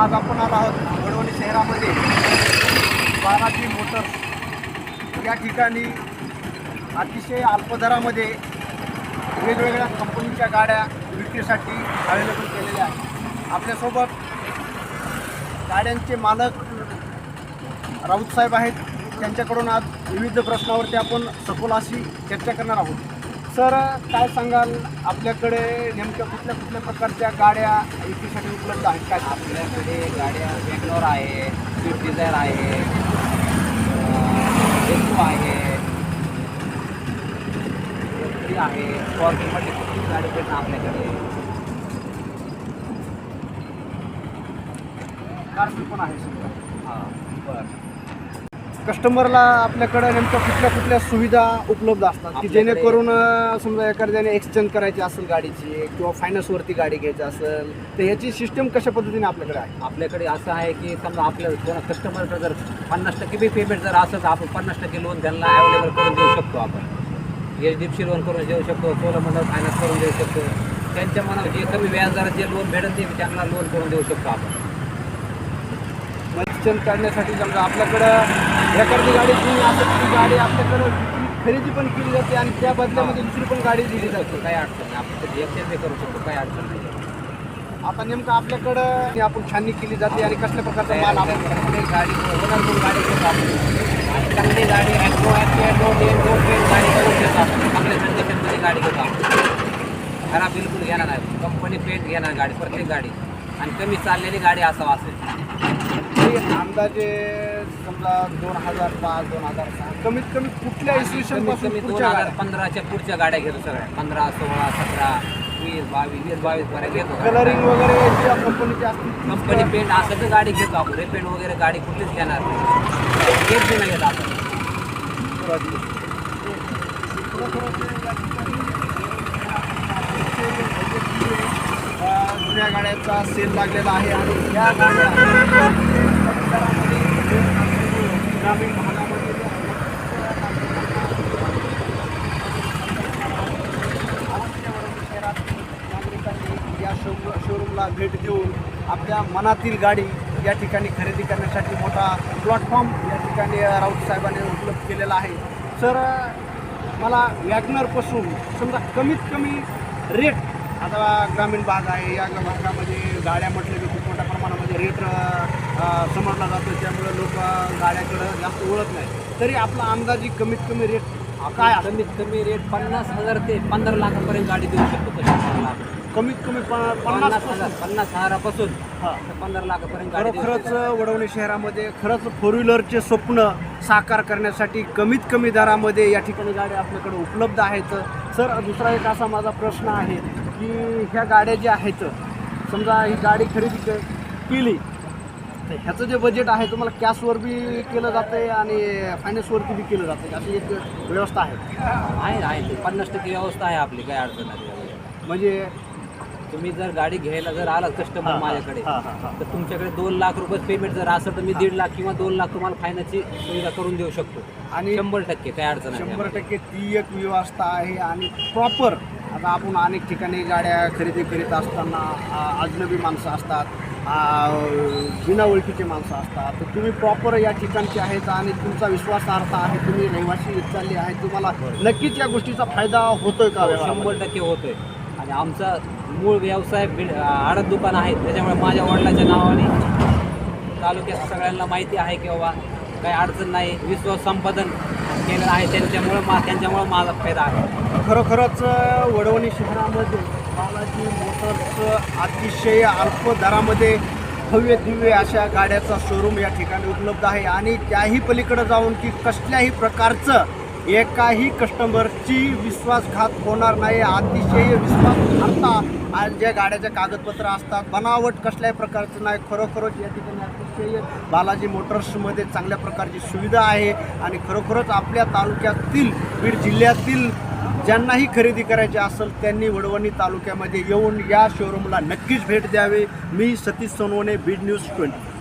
आज आपण आलो आहोत वडवणी शहरामध्ये. बाराजी मोटर्स या ठिकाणी अतिशय अल्पदरामध्ये वेगवेगळ्या कंपनीच्या गाड्या विक्रीसाठी अवेलेबल केलेल्या आहेत. आपल्यासोबत गाड्यांचे मालक राऊत साहेब आहेत. त्यांच्याकडून आज विविध प्रश्नावरती आपण सखोलाशी चर्चा करणार आहोत. सर काय सांगाल? आपल्याकडे नेमक्या कुठल्या कुठल्या प्रकारच्या गाड्या विक्रीसाठी उपलब्ध आहेत? काय आपल्याकडे गाड्या वेगनोर आहे स्विफ्ट डिझायर आहे एक्सो आहे ती आहे स्कॉर्पिओमध्ये कुठली गाडी भेटणार आपल्याकडे? कारची पण आहे सुद्धा हां बरं. कस्टमरला आपल्याकडे नेमक्या कुठल्या कुठल्या सुविधा उपलब्ध असतात? की आपल्याकडे- जेणेकरून अं, समजा एखाद्याने एक्सचेंज करायची असेल गाडीची किंवा फायनान्सवरती गाडी घ्यायची असेल तर याची सिस्टम कशा पद्धतीने आपल्याकडे आहे? आपल्याकडे असं आहे की समजा आपल्या कोणा कस्टमरचं जर पन्नास टक्के बी पेमेंट जर असेल तर आपण पन्नास टक्के लोन त्यांना अवेलेबल करून देऊ शकतो आपण. H D F C loan करून देऊ शकतो चोलामंडळ फायनान्स करून देऊ शकतो. त्यांच्या मनात जे कमी व्याजदरात जे लोन भेटेल ते त्यांना लोन करून देऊ शकतो आपण. एक्सचेंज करण्यासाठी समजा आपल्याकडं एखादी गाडी तुम्ही असं ती गाडी आपल्याकडं विक्री- खरेदी पण केली जाते आणि त्या बदल्यामध्ये दुसरी पण गाडी दिली जाते. काही अडचण नाही आपण त्याची एक्सचेंज बी करू शकतो काही अडचण नाही. आता नेमकं आपल्याकडं आपण छाननी केली जाते आणि कसल्या प्रकारचा माल आपण आपल्याकडे गाडी ओनरकडून गाडी घेतो आपण. आणि चांगली गाडी ॲक्रो ॲक्रो नो टेन गाडी करून घेतो आपण. चांगल्या कंडिशनमध्ये गाडी घेतो आपण. खराब बिलकुल घेणार नाही. कंपनी पेंट घेणार गाडी प्रत्येक गाडी. आणि कमी चाललेली गाडी असावं असेल तरी अंदाजे समजा दोन हजार पाच दोन हजार सहा कमीत कमी कुठल्या इसवी सन कमीत कमी दोन हजार? पंधराच्या पुढच्या गाड्या घेतो सगळ्या. पंधरा सोळा सतरा वीस बावीस वीस बावीस पर्यंत घेतो. कलरिंग वगैरे ज्या कंपनीची असतील कंपनी पेंट असं तर गाडी घेतो आपण. रिपेंट वगैरे गाडी कुठलीच घेणार नाही. घेत नाही घेत आपण अ, जुन्या गाड्यांचा सेल लागलेला आहे आणि या गाड्या ग्रामीण भागामध्ये नागरिकांनी या शो शोरूमला भेट देऊन आपल्या मनातील गाडी या ठिकाणी खरेदी करण्यासाठी मोठा प्लॅटफॉर्म या ठिकाणी राऊत साहेबांनी उपलब्ध केलेला आहे. सर मला वॅगनरपासून समजा कमीत कमी रेट आता ग्रामीण भाग आहे या भागामध्ये गाड्या म्हटलं की खूप मोठ्या प्रमाणामध्ये रेट समजला जातो त्यामुळे लोक गाड्याकडं जास्त ओळख नाही तरी आपला अंदाजी कमीत कमी रेट काय? कमीत कमी रेट पन्नास हजार ते पंधरा लाखापर्यंत गाडी देऊ शकतो. कमीत कमी पन्नास हजार पन्नास हजारापासून हां पंधरा लाखापर्यंत गाडी शकतो. वडवणी शहरामध्ये खरंच फोर व्हीलरचे स्वप्न साकार करण्यासाठी कमीत कमी दरामध्ये या ठिकाणी गाड्या आपल्याकडे उपलब्ध आहेत सर दुसरा एक असा माझा प्रश्न आहे की ह्या गाड्या ज्या आहेत समजा ही गाडी खरेदी केली तर ह्याचं जे बजेट आहे तुम्हाला कॅशवर बी केलं जातं आहे आणि फायनान्सवरती बी केलं जातं अशी एक व्यवस्था आहे आहे आहे ते पन्नास टक्के व्यवस्था आहे आपली काही अडचण नाही त्याच्यामध्ये. म्हणजे तुम्ही जर गाडी घ्यायला जर आलात कस्टमर माझ्याकडे हां, हां, हां. तर तुमच्याकडे दोन लाख रुपये पेमेंट जर असेल तर मी दीड लाख किंवा दोन लाख तुम्हाला फायनान्सची सुविधा करून देऊ शकतो आणि शंभर टक्के काही अडचण शंभर. टक्के ती एक व्यवस्था आहे आणि प्रॉपर आता आपण अनेक ठिकाणी गाड्या खरेदी करीत असताना अजनबी माणसं असतात बिना ओळखीचे माणसं असतात. तर तुम्ही प्रॉपर या ठिकाणचे आहेत आणि तुमचा विश्वासार्थ आहे तुम्ही रहिवासी चालले आहे तुम्हाला नक्कीच या गोष्टीचा फायदा होतोय का? हो, शंभर टक्के होतोय. आणि आमचा मूळ व्यवसाय बिड आडत दुकान आहे त्याच्यामुळे माझ्या वडिलांच्या नावाने तालुक्यात सगळ्यांना माहिती आहे की बाबा काही अडचण नाही विश्वास संपादन केलेलं आहे. त्यांच्यामुळं मा त्यांच्यामुळं माझा फायदा आहे. खरोखरच वडवणी शहरामध्ये बालाजी मोटर्स अतिशय अल्प दरामध्ये भव्य दिव्य अशा गाड्याचा शोरूम या ठिकाणी उपलब्ध आहे. आणि त्याही पलीकडं जाऊन की कसल्याही प्रकारचं एकाही कस्टमरची विश्वासघात होणार नाही. अतिशय विश्वासार्हता आज ज्या गाड्याचे कागदपत्र असतात बनावट कसल्याही प्रकारचं नाही. खरोखरच या ठिकाणी अतिशय बालाजी मोटर्समध्ये चांगल्या प्रकारची सुविधा आहे आणि खरोखरच आपल्या तालुक्यातील बीड जिल्ह्यातील ज्यांनाही खरेदी करायची असेल त्यांनी वडवणी तालुक्यामध्ये येऊन या शोरूमला नक्कीच भेट द्यावे. मी सतीश सोनवणे बीड न्यूज ट्वेंटी.